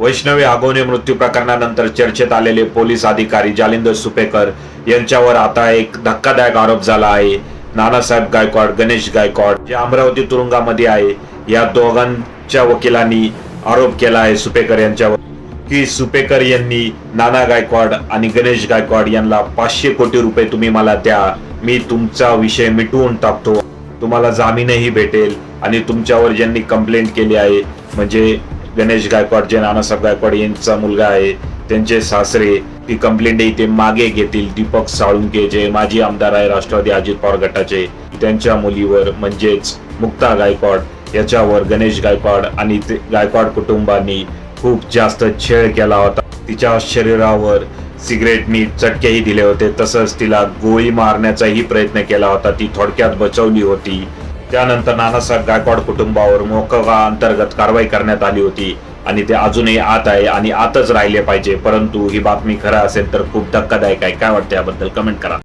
वैष्णवी आगोने मृत्यू प्रकरणानंतर चर्चेत आलेले पोलीस अधिकारी जालिंदर सुपेकर यांच्यावर आता एक धक्कादायक आरोप झाला आहे. नानासाहेब गायकवाड गणेश गायकवाड जे अमरावती तुरुंगामध्ये आहे या दोघांच्या वकिलांनी आरोप केला आहे सुपेकर यांच्यावर. की सुपेकर यांनी नाना गायकवाड आणि गणेश गायकवाड यांना पाचशे कोटी रुपये तुम्ही मला द्या मी तुमचा विषय मिटवून टाकतो. तुम्हाला जामीनही भेटेल आणि तुमच्यावर ज्यांनी कंप्लेंट केली आहे म्हणजे गणेश गायकवाड जे नानासाहेब गायकवाड यांचा मुलगा आहे त्यांचे सासरे ती कंप्लेंट ते मागे घेतील. दीपक साळुंके जे माजी आमदार आहे राष्ट्रवादी अजित पवार गटाचे त्यांच्या मुलीवर म्हणजेच मुक्ता गायकवाड याच्यावर गणेश गायकवाड आणि ते गायकवाड कुटुंबांनी खूप जास्त छेड केला होता. तिच्या शरीरावर सिगरेटनी चटकेही दिले होते. तसंच तिला गोळी मारण्याचाही प्रयत्न केला होता. ती थोडक्यात बचवली होती. त्यानंतर नानासाहेब गायकवाड कुटुंबावर मोकळा अंतर्गत कारवाई करण्यात आली होती आणि ते अजूनही आत आहे आणि आतच राहिले पाहिजे. परंतु ही बातमी खरं असेल तर खूप धक्कादायक आहे. काय वाटतं याबद्दल? कमेंट करा.